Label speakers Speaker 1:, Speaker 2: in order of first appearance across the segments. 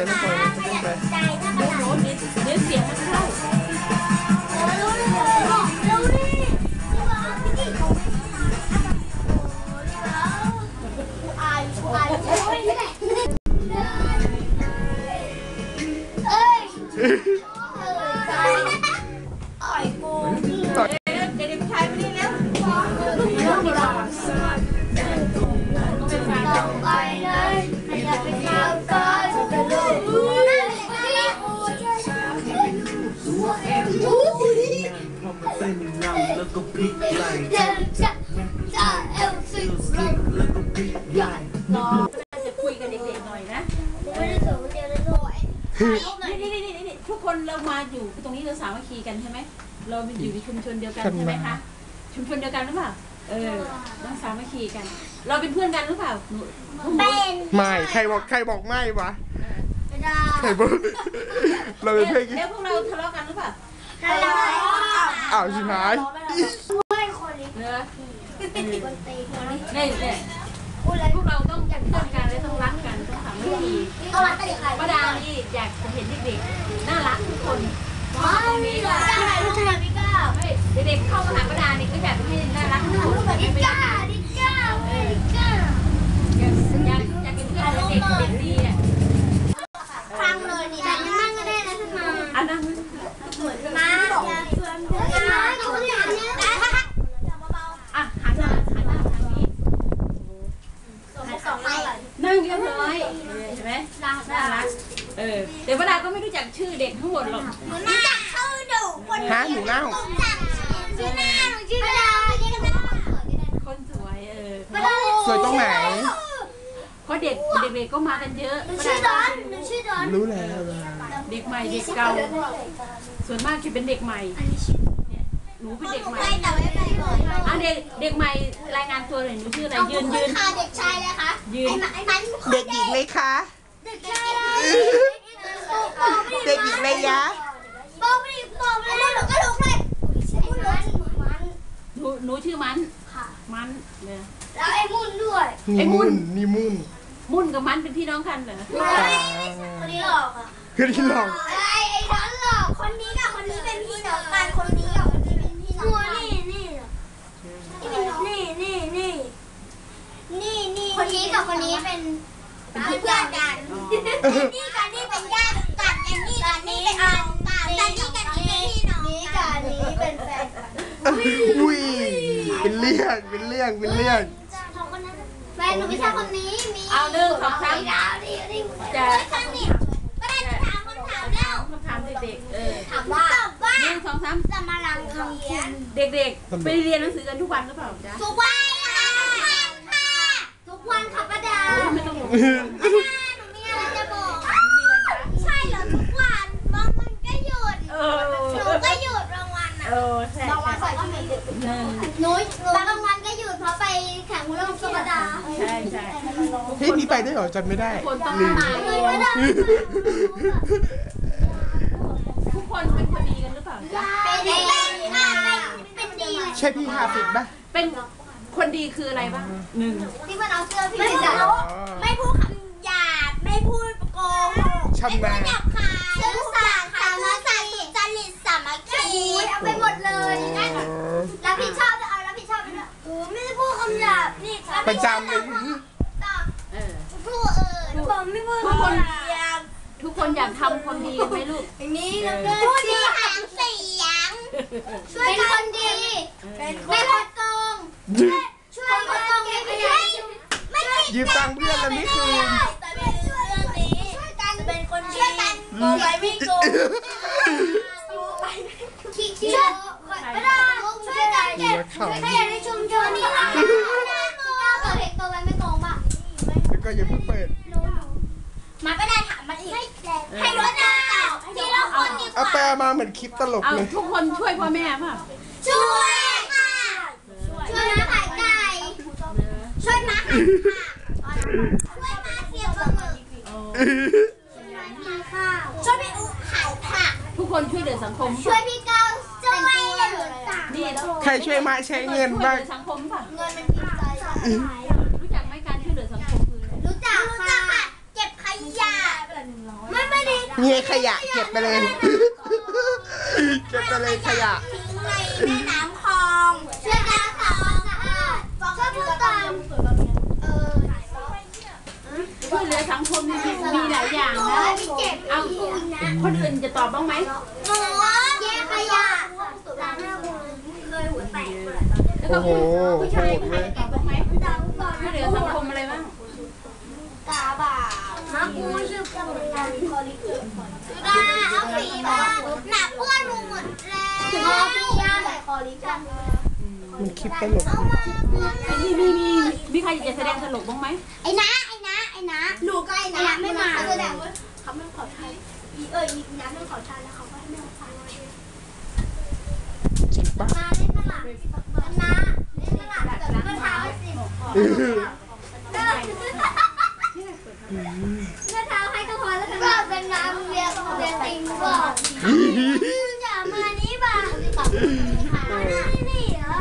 Speaker 1: อะนะปล่อยมันไก็
Speaker 2: พลิกไหล่
Speaker 3: จะจะจะเอลซิ
Speaker 2: สลิกแล้วก็พลิกไหล่
Speaker 4: จะคุยกับเด็กๆหน่อยนะ
Speaker 3: ไม่ได้สูงเดียวเลยด้วย
Speaker 4: นี่นี่นี่นี่ทุกคนเรามาอยู่ตรงนี้เราสามัคคีกันใช่ไหมเราอยู่ในชุมชนเดียวกันใช่ไหมคะชุมชนเดียวกันหรือเปล่าเออต้องสามัคคีกัน เราเป็นเพื่อนกันหรือเปล่าหนู
Speaker 3: เป็น
Speaker 1: ไม่ใครบอกใครบอกไม่วะ
Speaker 3: ไม่ได้
Speaker 1: ใครบอกเราเป็นเพื่อนกัน
Speaker 4: แล้วพวกเราทะเลาะกันหรือเปล่า
Speaker 3: ทะเลาะ
Speaker 1: อ้าวชิบหาย
Speaker 3: ไม่คนนี้
Speaker 4: เนอะ
Speaker 3: คนตีคนนี้
Speaker 4: นี่เนี่ย
Speaker 3: พูดอะไร
Speaker 4: พวกเราต้องเป็นเพื่อนกันและต้องรักกันต้องสามัคคี
Speaker 3: ก็รักกันใคร
Speaker 4: ป้าดานี่อยากจะเห็นเด็กๆน่ารักทุกคน
Speaker 3: อ๋อนี่เหรอได้ลูกชายพี่ก้าว
Speaker 4: ไม่เด็กๆเข้ามาหาป้าดานี่ก็อยากให้น่ารักทุกคน
Speaker 3: ดิก้าดิก้าดิก้า
Speaker 4: อยากอยากอยากเป็นเพื่อนเด็กเด็กดีอะ
Speaker 3: ฟังเลยนี่แต่ยังนั่งก็ได้นะขึ้นมา
Speaker 4: อันนั้น
Speaker 3: มาอย่าชวนเพื่อนมาดูนี่นะ
Speaker 4: อะหันหน้าหันหน้าทางนี้
Speaker 3: สองไป
Speaker 4: นั่งเรียบร้อยเห็นไหมน่ารักเออเดี๋ยวป้าดาก็ไม่รู้จักชื่อเด็กทั้งหมดหรอก
Speaker 3: หนูน่าชื่อหนูคน
Speaker 1: ฮะหนูเน่า
Speaker 3: จักชื่อหน้าหนูชื่อดาวเรียกกันว่า
Speaker 4: คนสวยเออ
Speaker 1: สวยตรงไหน
Speaker 4: เพราะเด็กเด็กๆก็มากันเยอะ
Speaker 3: หนู
Speaker 4: ป้า
Speaker 3: ชื่อด
Speaker 4: ดา
Speaker 3: อนหนูชื่อดอน
Speaker 1: รู้แล้ว
Speaker 4: เด็กใหม่เด็กเก่าส่วนมากจะเป็นเด็กใหม่เนี่ย หนูเป็นเด็กใหม่
Speaker 3: ไปแต่ไม่ไปบ่อย
Speaker 4: อะเด็กเด็กใหม่รายงานตัวหน่อยหนูชื่ออะไรยืนยืน
Speaker 3: ค่ะเด็กชายเลยค่ะ
Speaker 4: ยืน
Speaker 3: ไอ้มัน
Speaker 1: เด็กหญิงเลยคะ
Speaker 3: เด็กชาย
Speaker 1: เด็กหญิงเลยยะ
Speaker 3: บอกไม่ได้บอกไม่ได้หนูก็ลุกเลยพูดเลยมัน
Speaker 4: หนูหนูชื่อมัน
Speaker 3: ค่ะ
Speaker 4: มันเนี่ย
Speaker 3: แล้วไอ้มุ่นด้วย
Speaker 1: นี่มุ่นนี่มุ่น
Speaker 4: มุ่นกับมันเป็นพี่น้องกันเหรอ
Speaker 3: คนนี้หลอกอะ
Speaker 1: คือที่หลอก
Speaker 3: ไอ้ไอ้ดอนหลอกคนนี้กับคนนี้เป็นพี่น้องกันคนนี้กับคนนี้เป็นพี่น้องกันนี่นี่นี่นี่นี่นี่นี่คนนี้ กับคนนี้เป็นเพื่อนกันนี่กับนี่เป็นญาติกันอันนี้กับนี่เป็นน้องกันแต่นี่กับนี่เป็นพี่น้องนี่กับนี่เป็นแฟนกัน
Speaker 1: อุ้ยเป็นเรื่องเป็นเรื่องเป็นเรื่อง
Speaker 3: แฟนหนูไม่ใช่คนนี้มี
Speaker 4: เอาหนึ่งสองสาม
Speaker 3: ดาวดิดิ
Speaker 4: จะ
Speaker 3: จะนี่ก็ได้ถามคำถามแล้ว
Speaker 4: คำถามเด็กๆเออ
Speaker 3: ถามว่าว่า
Speaker 4: หนึ่งสองสาม
Speaker 3: จะมาลังคำเขียน
Speaker 4: เด็กๆไปเรียนหนังสือกันทุกวันหรือเปล่าจ๊ะ
Speaker 3: ทุกวัน เหรอทุกวันบางวันก็หยุด
Speaker 4: เออ
Speaker 3: หนูก็หยุดบางวัน
Speaker 4: เอ
Speaker 3: อะ
Speaker 4: อใช่
Speaker 3: บางวัน
Speaker 4: ใช่
Speaker 3: ก็ไม่หยุด
Speaker 4: หนึ่ง
Speaker 3: หนูหนูบางวันก็หยุดเพราะไปแข่งวิ่งกับป้าดา
Speaker 4: ใช่ใช่
Speaker 1: เฮ้ยนี่ไปได้วยเหรอจำไม่ได้
Speaker 4: ทุกคนต้อง
Speaker 1: ลืม
Speaker 4: มา
Speaker 3: หนูไม่ได้
Speaker 4: ทุกคนเป็นคนดีกันหรือเปล่าจ๊ะ
Speaker 3: เป็นดีค่ะเป็นดี
Speaker 1: ใช่พี่ฮาฟิดปะ
Speaker 4: เป็น คนดีคืออะไรบ้างหนึ่ง
Speaker 3: ที่มันเอาเสื้อพี่ไม่พูดไม่พูดคำหยาบไม่พูดโกหก
Speaker 1: ชำนาญ
Speaker 3: หยาบคายซื่อสัตย์สามัคคีจริตสามัคคีเอาไปหมดเลยรับผิดชอบจะเอารับผิดชอบไปด้วยโอ้ไม่ได้พูดคำหยาบนี่
Speaker 1: ประจำเลย
Speaker 4: เออ
Speaker 3: พูดเออผมไม่พูด
Speaker 4: ทุกคน
Speaker 3: หยาบ
Speaker 4: ทุกคนอยากทำคนดีกันไหมลูก
Speaker 3: อย่างนี้แล้วก็พูดดีหางเสียงช่วยคนดีไม่พดโกงช่วยคนโกงไม่ไม่ไม่
Speaker 1: ยืมตังค์เพื่อนแล้วไม่คืน
Speaker 3: แต่เป็นเรื่องนี้ช่วยกันเป็นคนช่วยกันโกไปไม่โกงขี้ขี้ไม่ได้ช่วยกันเก็บช่วยกันในชุมชนนี่ค่ะไม่ได้โกงเด็กตัวไปไม่โกงป่ะ
Speaker 1: แล้วก็อย่าเพิ่งเปิด
Speaker 3: มาก็ได้ถามมาอีกให้รถดาวที่เราคนดีก
Speaker 1: เอา
Speaker 3: ว่า
Speaker 1: แปลมาเหมือนคลิปตลก
Speaker 4: เอา
Speaker 1: เลย
Speaker 4: ทุกคนช่วยพ่อแม่ป่ะ
Speaker 3: ช่วยค่ะ ช่วยมาขายไก่ ช่วยมาขายผักช่วยมาเสียบหมึกช่วยมากินข้าวช่วยพี่อุ๊ขายผัก
Speaker 4: ทุกคนช่วยเหลือสังคม
Speaker 3: ช่วยพี่เก้าช่วยเหลือสาม
Speaker 4: นี่แล้ว
Speaker 1: ใครช่วยมาใช้เงิน
Speaker 4: ช่วยเห
Speaker 1: บ้าง
Speaker 4: ลือสังคมป่ะ
Speaker 3: เงินมันกินใจ
Speaker 4: รู้จักไหมการช่วยเหลือสังคมคืออะไร
Speaker 3: รู้จักค่ะเก็บขยะไม่
Speaker 1: เงี้ยขยะเก็บไปเลยเก็บไปเลยขยะ
Speaker 3: ทิ้งในแม่น้ำคลองเพื่อการทำความสะอาดก็ พูดตามเออ
Speaker 4: ช่วยเหลือสังคมมีมีหลายอย่างนะ
Speaker 3: เจ็บ
Speaker 4: เอา คนอื่นจะตอบบ้างไหม
Speaker 3: หนูแยกขยะล้างหน้าบุเคยหัวแตกเลย
Speaker 4: แล้วก็
Speaker 1: โอ้
Speaker 4: ผู้ชายผู้ชายตอบบ้างไหมช่วยเหลือสังคมอะไรบ้าง
Speaker 3: กาบามากูชื่อกำลังคอลิเกอร์กาเอาสีมาหนักเพื่อนหนูหมดแล้วคอพี่ย่าใส่คอลิเกอร์
Speaker 1: มันคลิปตลก
Speaker 3: เอามาเพื่อน
Speaker 4: ไอ้นี่มีมีมีใครจะแสดงตลกบ้างไหม
Speaker 3: ไอ้นะไอ้นะไอ้นะหนูก็ไอ้นะไม่มาแสดงว่าเขาไม่ขอทานอีเอออีนะไม่ขอทานแล้วเขาก็ให้แม่ทาน
Speaker 1: จริงปะ
Speaker 3: มาเล่นตลาดนะเล่นตลาดแต่ก็เท้าสิเมื่อเท้าให้ก็พอแล้วกันก็เป็นน้ำเรียกเรียกติงบอกอย่ามานี่บ้างนี่นี่เหรอ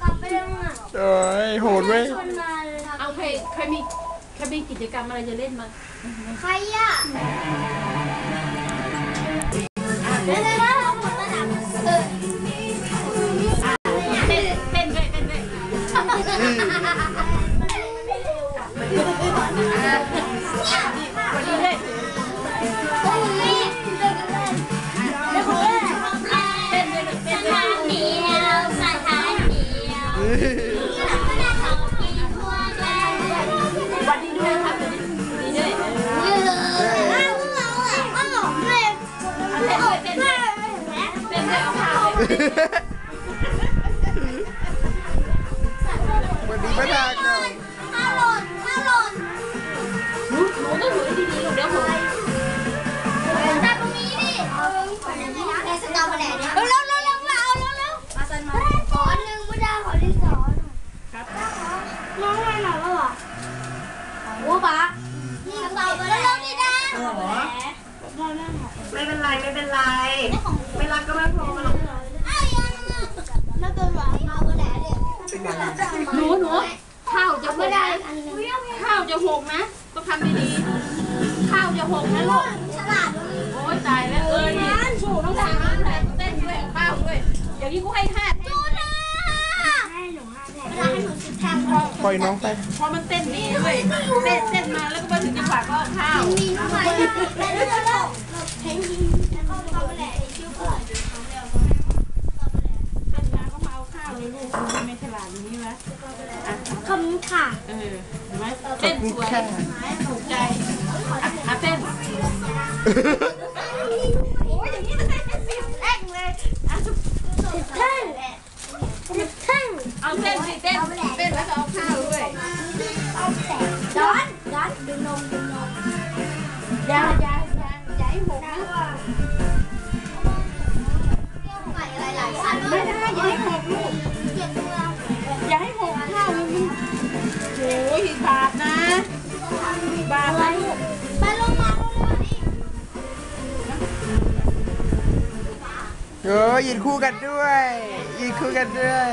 Speaker 3: กลับไปเร็วอะ
Speaker 1: โอ้ยโหด เว้ย
Speaker 3: ชวนมาเลย
Speaker 4: เอาใครใครมีใครมีกิจกรรมอะไรจะเล่นมา
Speaker 3: ใครอะ ดีด้ว
Speaker 4: ยครับวันนี้ด้วยเต้นด้วยเต้นด้เอาผ้าไป
Speaker 1: วันนี้ไม่ได้
Speaker 4: ข้าวจะหกนะ ต้องทำดีๆข้าวจะหกนะลูก
Speaker 3: ฉลาด
Speaker 4: โอ้ยตายแล้วเออนี่ชูต้องทำด้วยเต้นด้วยข้าวด้วยอย่างนี้กูให้ห้าแท่ง
Speaker 3: ให้หนูห้าแทนเวลาให้หนูสิบแทนพอ
Speaker 1: ปล่อยน้องไป
Speaker 4: พอมันเต้นดีด้วยเต้นเต้นมาแล้วก็มาถึงจังหวะก็ข้าว
Speaker 3: มีทำไมแล้วก็เราเพลงดีแล้วก็มาเมื่อไหร่ชื่อเพื่อน
Speaker 4: เต้นมาก็มาเอาข้าวเลยลูกคุณไม่ฉลาดอย่างนี้วะอะ
Speaker 3: คำค่ะ
Speaker 4: เออ เห็นไหมเต้นสวยถูกใจอะอะเต้น
Speaker 3: โอ้ยอย่างนี้เลยสิบแท่งเลยอะสิบแท่งสิบแท่ง
Speaker 4: เอาเต้นสิเต้นเต้นแล้วก็เอาข้า
Speaker 3: เอ
Speaker 4: อยืน
Speaker 1: คู่กันด้วยยืนคู่กันด้วย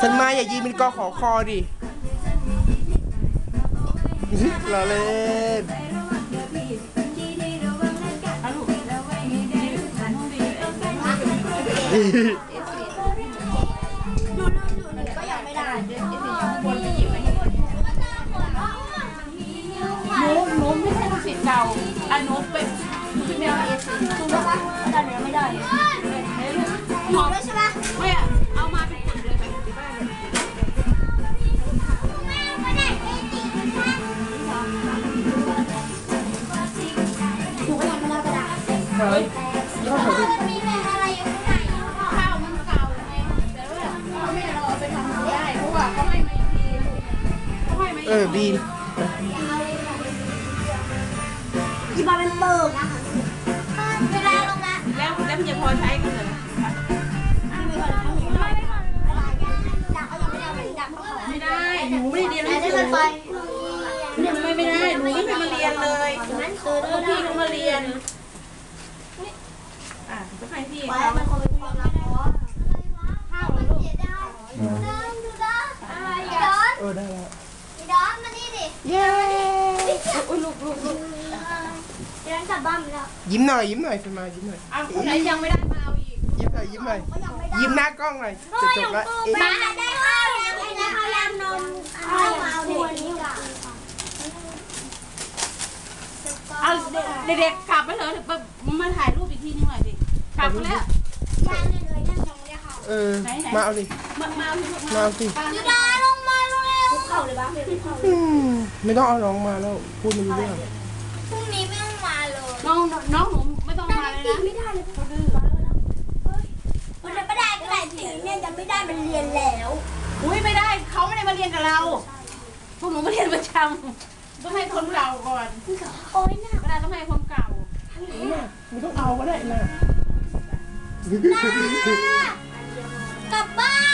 Speaker 1: ฉันมาอย่ายืนเป็นกอขอคอดิเราเล่น
Speaker 4: ย
Speaker 3: ก็ยังไม่ได้
Speaker 4: เดี๋ยวเดี๋ยวอยู่ข้างบนไปหยิบมาให้หนูหนูไม่ใช่ลูกศิษย์เก่าอะหนูเป็นเป็นแมวเอสซี
Speaker 3: ถูกปะตอนนี้ไม่ได้
Speaker 4: เฮ้ยลูก
Speaker 3: หอมด้วยใช่ปะ
Speaker 4: ไม่อะเอามาเป็นคนเลยไปที่บ้านเลย
Speaker 3: ไม่ได้เอจิถูกก็ยังไม่ได้ก็ได้
Speaker 1: เฮ้
Speaker 3: เขาให้
Speaker 4: มาอีกเอ
Speaker 1: อบี
Speaker 3: จีบานเป็นเปิกเวลาลงมา
Speaker 4: แล้วแล้วมันจะพอใช้กันเหรอ
Speaker 3: ไม่ก่อนไม่ก่อนดักเขายังไม่ได้มันดักเขา
Speaker 4: ไม่ได้หนูไม่ได้เรียนหนัง
Speaker 3: ได้
Speaker 4: สื
Speaker 3: มันไป
Speaker 4: อไม่ไปมาเรียนเลย
Speaker 3: งั้นคือ
Speaker 4: พวกพี่ก็มาเรียนอะก็ให้พี่เขา
Speaker 3: เป็นความรักเพราะข้าวมันเสียดายดูด้านดูด้านอะไรดอน
Speaker 1: เออได้แล้ว เย้
Speaker 4: อุ้ยลูกลูกลูก
Speaker 3: เดินกลับบ้านแล้ว
Speaker 1: ยิ้มหน่อยยิ้มหน่อยเป็นมายิ้มหน่อย
Speaker 4: อ้าวคนไหนยังไม่ได้มาเอาอีก
Speaker 1: ยิ้มหน่อยยิ้มหน่อย
Speaker 3: ก็ยังไม่ได้
Speaker 1: ยิ้มหน้ากล้องหน่อยจะจบละเอ๊ะ
Speaker 3: มาได้ข้าวยังได้ข้าวยังนมข้าวมาเอาดิ
Speaker 4: เอาเด็กๆกลับไปเถอะเดี๋ยวมาถ่ายรูปอีกทีนึงหน่อยดิกลับไปแล้ว
Speaker 3: ยังเลยยังยังไม่ได้ข้าว
Speaker 1: เออมาเอาดิ
Speaker 4: มามาเอาสิ
Speaker 3: เข้าเลยบ้างเลยเข้า
Speaker 1: อืมไม่ต้องเอาน้องมาแล้วพูดไม่รู้เรื่อง
Speaker 3: พรุ่งนี้ไม่ต้องมาเลย
Speaker 4: น้องน้องหนูไม่ต้องมาเลยนะ
Speaker 3: ไม่ได้เลยเขาดื้อมันจะไม่ได้ก็ได้สีเนี่ยยังไม่ได้มันเรียนแล้ว
Speaker 4: อุ้ยไม่ได้เขาไม่ได้มาเรียนกับเราพวกหนูมาเรียนประจำต้องให้คนเก่าก่อน
Speaker 3: โอ้ยน่า
Speaker 4: ก็ได้ต้องให้คนเก่า
Speaker 1: ไม่ต้องเอาก็ได้นะ
Speaker 3: กลับบ้าน